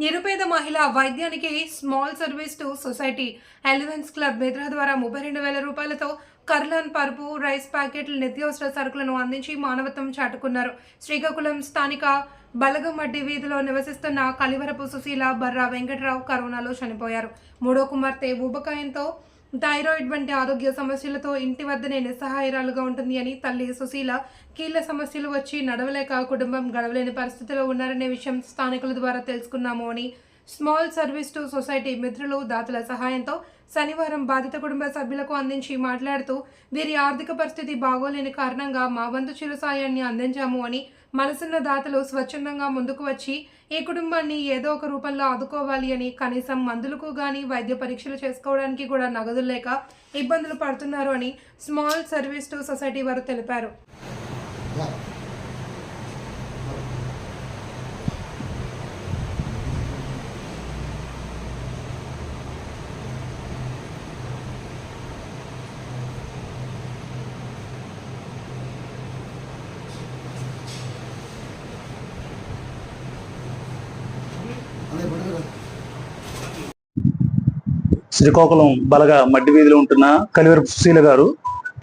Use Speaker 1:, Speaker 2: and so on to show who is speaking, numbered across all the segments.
Speaker 1: నిరుపేద మహిళ వైద్యానికి small service to society. Elevens club Mitra ద్వారా ముప్పై రెండు వేల రూపాయలతో కర్లాన్ పరుపు రైస్ ప్యాకెట్లు నిత్యావసర సరుకులను అందించి మానవత్వం చాటుకున్నారు. శ్రీకాకుళం స్థానిక బలగమడ్డి వీధిలో నివసిస్తున్న కలివరపు సుశీల బర్రా వెంకటరావు కరోనాలో చనిపోయారు. మూడో కుమార్తె ఊబకాయంతో థైరాయిడ్ వంటి ఆరోగ్య సమస్యలతో ఇంటి వద్దనే నిస్సహాయరాలుగా ఉంటుంది అని తల్లి సుశీల కీళ్ళ సమస్యలు వచ్చి నడవలేక కుటుంబం గడవలేని పరిస్థితిలో ఉన్నారనే విషయం స్థానికుల ద్వారా తెలుసుకున్నాము అని స్మాల్ సర్వీస్ టు సొసైటీ మిత్రులు దాతల సహాయంతో శనివారం బాధిత కుటుంబ సభ్యులకు అందించి మాట్లాడుతూ వీరి ఆర్థిక పరిస్థితి బాగోలేని కారణంగా మా వంతు చిరు సాయాన్ని అందించాము అని మనసున్న దాతలు స్వచ్ఛందంగా ముందుకు వచ్చి ఈ కుటుంబాన్ని ఏదో ఒక రూపంలో ఆదుకోవాలి అని కనీసం మందులకు గాని వైద్య పరీక్షలు చేసుకోవడానికి కూడా నగదు లేక ఇబ్బందులు పడుతున్నారు అని స్మాల్ సర్వీస్ టు సొసైటీ వారు తెలిపారు.
Speaker 2: శ్రీకాకుళం బలగా మడ్డి వీధిలో ఉంటున్న కలివరపు సుశీల గారు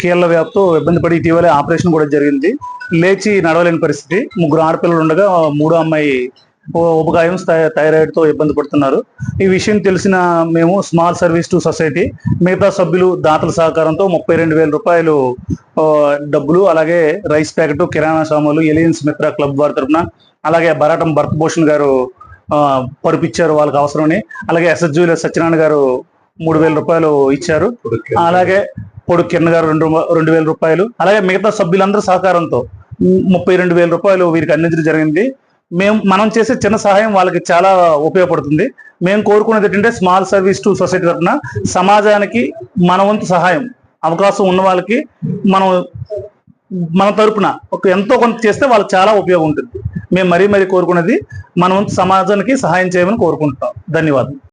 Speaker 2: కీళ్ళ వ్యాప్తో ఇబ్బంది పడి ఇటీవలే ఆపరేషన్ కూడా జరిగింది. లేచి నడవలేని పరిస్థితి. ముగ్గురు ఆడపిల్లలు ఉండగా మూడో అమ్మాయి ఉపకాయం ఉపగాయం స్థాయి- ఇబ్బంది పడుతున్నారు. ఈ విషయం తెలిసిన మేము స్మాల్ సర్వీస్ టు సొసైటీ మిగతా సభ్యులు దాతల సహకారంతో ముప్పై రెండు వేల రూపాయలు డబ్బులు అలాగే రైస్ ప్యాకెట్ కిరాణా సామాన్లు ఎలియన్స్ మిత్ర క్లబ్ వారి తరఫున అలాగే బరాటం భరత్ భూషణ్ గారు ఆ, పరుపిచ్చారు వాళ్ళకి అవసరమని. అలాగే ఎస్ఎస్జీలో సత్యనారాయణ గారు మూడు వేల రూపాయలు ఇచ్చారు. అలాగే పొడు కిరణ్ గారు రెండు రెండు వేల రూపాయలు. అలాగే మిగతా సభ్యులందరూ సహకారంతో ముప్పై రెండు వేల రూపాయలు వీరికి అందించడం జరిగింది. మేము మనం చేసే చిన్న సహాయం వాళ్ళకి చాలా ఉపయోగపడుతుంది. మేము కోరుకునేది ఏంటంటే స్మాల్ సర్వీస్ టు సొసైటీ తరఫున సమాజానికి మన వంతు సహాయం అవకాశం ఉన్న వాళ్ళకి మనం మన తరపున ఒక ఎంతో కొంత చేస్తే వాళ్ళకి చాలా ఉపయోగం ఉంటుంది. మేము మరీ మరీ కోరుకున్నది మన సమాజానికి సహాయం చేయమని కోరుకుంటున్నాం. ధన్యవాదాలు.